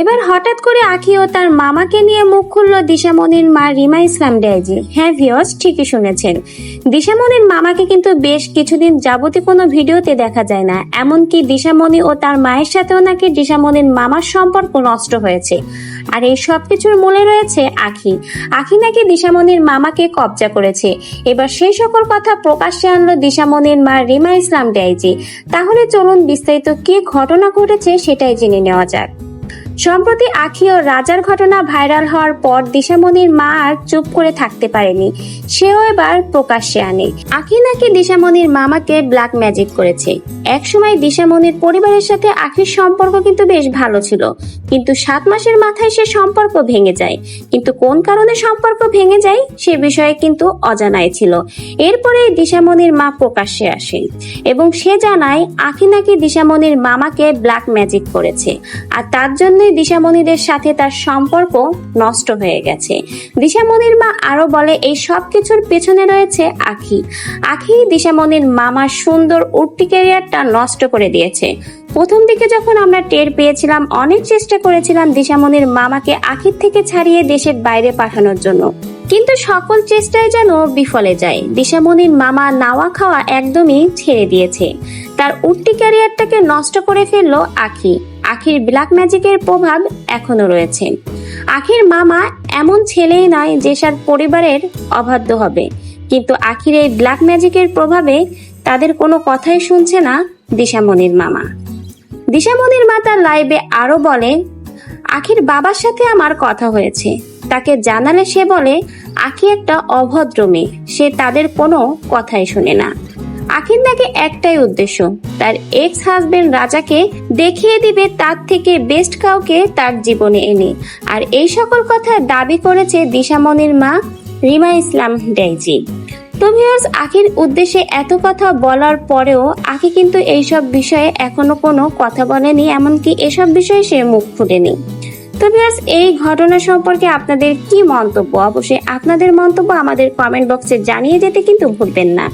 এবার হঠাৎ করে আখি ও তার মামাকে নিয়ে মুখ খুলল দিশামণির মা রিমা ইসলাম ডাইজি হ্যাঁ ভিওস ঠিকই শুনেছেন। দিশামনির মামাকে কিন্তু বেশ কিছুদিন যাবতীয় কোনো ভিডিওতে দেখা যায় না। এমনকি দিশামণি ও তার মায়ের সাথেও নাকি দিশামণির মামার সম্পর্ক নষ্ট হয়েছে। আর এই সব কিছুর মূলে রয়েছে আখি। আখি নাকি দিশামণির মামাকে কবজা করেছে। এবার সেই সকল কথা প্রকাশ্যে আনলো দিশামণির মা রিমা ইসলাম ডাইজি তাহলে চলুন বিস্তারিত কি ঘটনা ঘটেছে সেটাই জেনে নেওয়া যাক। সম্প্রতি আখি ও রাজার ঘটনা ভাইরাল হওয়ার পর দিশামণির মা আর চুপ করে থাকতে পারেনি। সেও এবার প্রকাশ্যে আনে। আখি নাকি দিশামণির মামাকে ব্ল্যাক ম্যাজিক করেছে। একসময় দিশামণির পরিবারের সাথে আখির সম্পর্ক কিন্তু বেশ ভালো ছিল। কিন্তু সাত মাসের মাথায় সে সম্পর্ক ভেঙে যায়। কিন্তু কোন কারণে সম্পর্ক ভেঙে যায় সে বিষয়ে কিন্তু অজানায় ছিল। এরপরে দিশামণির মা প্রকাশ্যে আসে এবং সে জানায়, আখি নাকি দিশামণির মামাকে ব্ল্যাক ম্যাজিক করেছে। আর তার জন্যই দিশামণিদের সাথে তার সম্পর্ক নষ্ট হয়ে গেছে। দিশামণির মা আরও বলে, এই সব কিছুর পেছনে রয়েছে আখি। আখি দিশামণির মামার সুন্দর উঠতি ক্যারিয়ারটা নষ্ট করে দিয়েছে। প্রথম দিকে যখন আমরা টের পেয়েছিলাম, অনেক চেষ্টা করেছিলাম দিশামণির মামাকে আখির থেকে ছাড়িয়ে দেশের বাইরে পাঠানোর জন্য। কিন্তু সকল চেষ্টায় যেন বিফলে যায়। দিশামণির মামা নাওয়া খাওয়া একদমই ছেড়ে দিয়েছে। তার উঠতি ক্যারিয়ারটাকে নষ্ট করে ফেলল আখি। আখির ব্ল্যাক ম্যাজিকের প্রভাব এখনও রয়েছে। আখির মামা এমন ছেলেই নয় যে সার পরিবারের অবাধ্য হবে। কিন্তু আখির এই ব্ল্যাক ম্যাজিকের প্রভাবে তাদের কোনো কথাই শুনছে না দিশামণির মামা। দিশামণির মা তার লাইভে আরও বলে, আখির বাবার সাথে আমার কথা হয়েছে। তাকে জানালে সে বলে, আখি একটা অভদ্র মেয়ে। সে তাদের কোনো কথাই শুনে না। আখির নাকি একটাই উদ্দেশ্য। তার এক্স হাজবেন্ড রাজাকে দেখিয়ে দিবে তার থেকে বেস্ট কাউকে তার জীবনে এনে। আর এই সকল কথা দাবি করেছে দিশামণির মা রিমা ইসলাম ডেইজি। তো ভিউয়ার্স আখির উদ্দেশ্যে এত কথা বলার পরেও আখি কিন্তু এইসব বিষয়ে এখনও কোনো কথা বলেনি, এমনকি এসব বিষয়ে সে মুখ ফুটেনি। তো এই ঘটনা সম্পর্কে আপনাদের কি মন্তব্য? অবশ্যই আপনাদের মন্তব্য আমাদের কমেন্ট বক্সে জানিয়ে যেতে কিন্তু ভুলবেন না।